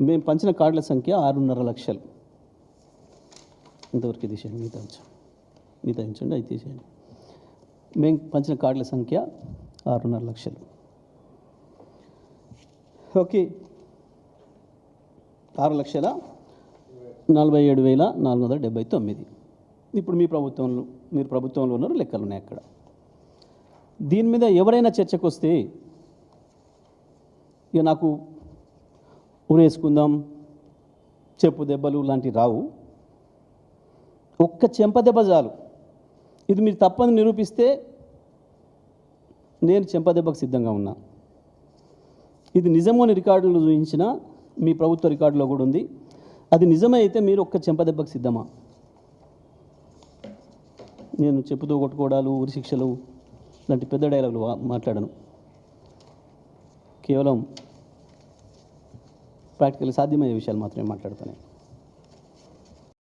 మేము పంచిన కార్డుల సంఖ్య ఆరున్నర లక్షలు. ఇంతవరకు తీసేయండి మిగతా ఉంచండి మిగతా ఉంచండి అది తీసేయండి. మేము పంచిన కార్డుల సంఖ్య ఆరున్నర లక్షలు. ఓకే. ఆరు లక్షల నలభై ఏడు వేల నాలుగు వందల డెబ్బై తొమ్మిది. ఇప్పుడు మీ ప్రభుత్వంలో మీరు ప్రభుత్వంలో ఉన్నారు లెక్కలు ఉన్నాయి అక్కడ. దీని మీద ఎవరైనా చర్చకు వస్తే ఇక నాకు ఊరేసుకుందాం చెప్పు దెబ్బలు లాంటివి రావు. ఒక్క చెంప దెబ్బ చాలు. ఇది మీరు తప్పని నిరూపిస్తే నేను చెంప దెబ్బకు సిద్ధంగా ఉన్నా. ఇది నిజమని రికార్డులు చూపించిన మీ ప్రభుత్వ రికార్డులో కూడా ఉంది. అది నిజమైతే అయితే మీరు ఒక్క చెంప దెబ్బకు సిద్ధమా? నేను చెప్పుతూ కొట్టుకోవడాలు ఉరి శిక్షలు లాంటి పెద్ద డైలాగులు మాట్లాడను. కేవలం ప్రాక్టికల్ సాధ్యమయ్యే విషయాలు మాత్రమే మాట్లాడతాను